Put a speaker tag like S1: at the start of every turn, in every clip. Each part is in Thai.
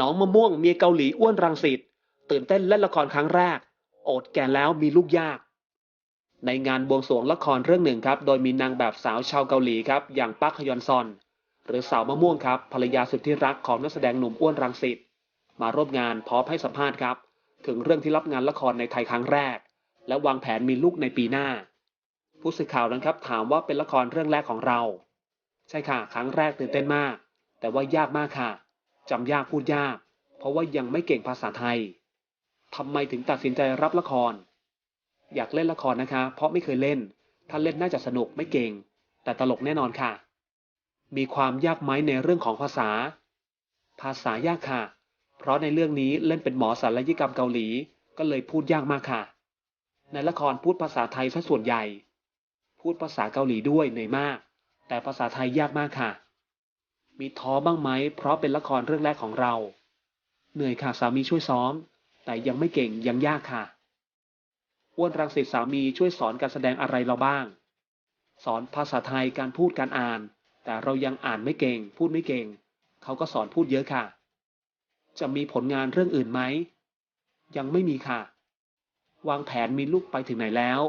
S1: น้องมะม่วงเมียเกาหลีอ้วนรังสิตตื่นเต้นเล่นละครครั้งแรก โอดแก่แล้วมีลูกยาก ในงานบวงสรวงละครเรื่องหนึ่งครับ โดยมีนางแบบสาวชาวเกาหลีครับ อย่างปักฮยอนซอน หรือสาวมะม่วงครับภรรยาสุดที่รักของนักแสดงหนุ่มอ้วนรังสิตมาร่วมงานพร้อมให้สัมภาษณ์ครับ ถึงเรื่องที่รับงานละครในไทยครั้งแรก และวางแผนมีลูกในปีหน้า ผู้สื่อข่าวนั้นครับถามว่าเป็นละครเรื่องแรกของเรา ใช่ค่ะ ครั้งแรกตื่นเต้นมาก แต่ว่ายากมากค่ะ จำยากพูดยาก เพราะว่ายังไม่เก่งภาษาไทยทำไมถึงตัดสินใจรับละคร อยากเล่นละครนะคะ เพราะไม่เคยเล่น ถ้าเล่นน่าจะสนุกไม่เก่ง แต่ตลกแน่นอนค่ะ มีความยากไหมในเรื่องของภาษา ภาษายากค่ะ เพราะในเรื่องนี้เล่นเป็นหมอศัลยกรรมเกาหลี ก็เลยพูดยากมากค่ะ ในละครพูดภาษาไทยซะส่วนใหญ่ พูดภาษาเกาหลีด้วยเหนื่อยมาก แต่ภาษาไทยยากมากค่ะ มีท้อบ้างไหม เพราะเป็นละครเรื่องแรกของเรา เหนื่อยค่ะสามีช่วยซ้อม แต่ยังไม่เก่งยังยากค่ะอ้วนรังสิตสามีช่วยสอนการแสดงอะไรเราบ้าง สอนภาษาไทยการพูดการอ่าน แต่เรายังอ่านไม่เก่ง พูดไม่เก่ง เขาก็สอนพูดเยอะค่ะ จะมีผลงานเรื่องอื่นไหม ยังไม่มีค่ะ วางแผนมีลูกไปถึงไหนแล้ว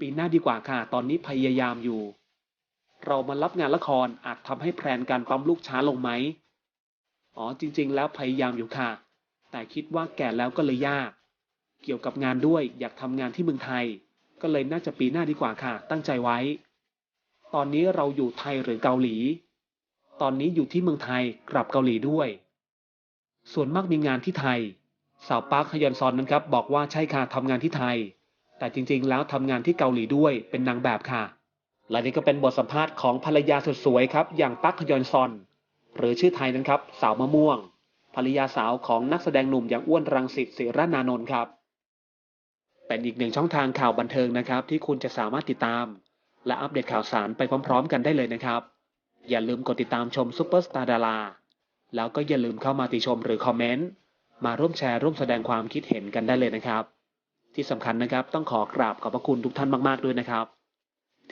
S1: ปีหน้าดีกว่าค่ะ ตอนนี้พยายามอยู่ เรามารับงานละครอาจทำให้แพลนการปั๊มลูกช้าลงไหม อ๋อจริง ๆ แล้วพยายามอยู่ค่ะ แต่คิดว่าแก่แล้วก็เลยยาก เกี่ยวกับงานด้วยอยากทำงานที่เมืองไทย ก็เลยน่าจะปีหน้าดีกว่าค่ะ ตั้งใจไว้ ตอนนี้เราอยู่ไทยหรือเกาหลี ตอนนี้อยู่ที่เมืองไทยกลับเกาหลีด้วย ส่วนมากมีงานที่ไทย สาวปาร์คฮยอนซอนนั้นครับ บอกว่าใช่ค่ะทำงานที่ไทย แต่จริง ๆ แล้วทำงานที่เกาหลีด้วยเป็นนางแบบค่ะ และนี่ก็เป็นบทสัมภาษณ์ของภรรยาสุดสวยครับ อย่างปักฮยอนซอน หรือชื่อไทยนั้นครับ สาวมะม่วง ภรรยาสาวของนักแสดงหนุ่มอย่างอ้วนรังสิตศิรานานนท์ครับ เป็นอีกหนึ่งช่องทางข่าวบันเทิงนะครับ ที่คุณจะสามารถติดตาม และอัปเดตข่าวสารไปพร้อม ๆ กันได้เลยนะครับ อย่าลืมกดติดตามชมซุปเปอร์สตาร์ดาราแล้วก็อย่าลืมเข้ามาติชมหรือคอมเมนต์มาร่วมแชร์ร่วมแสดงความคิดเห็นกันได้เลยนะครับ ที่สำคัญนะครับต้องขอกราบขอบพระคุณทุกท่านมาก ๆ ด้วยนะครับ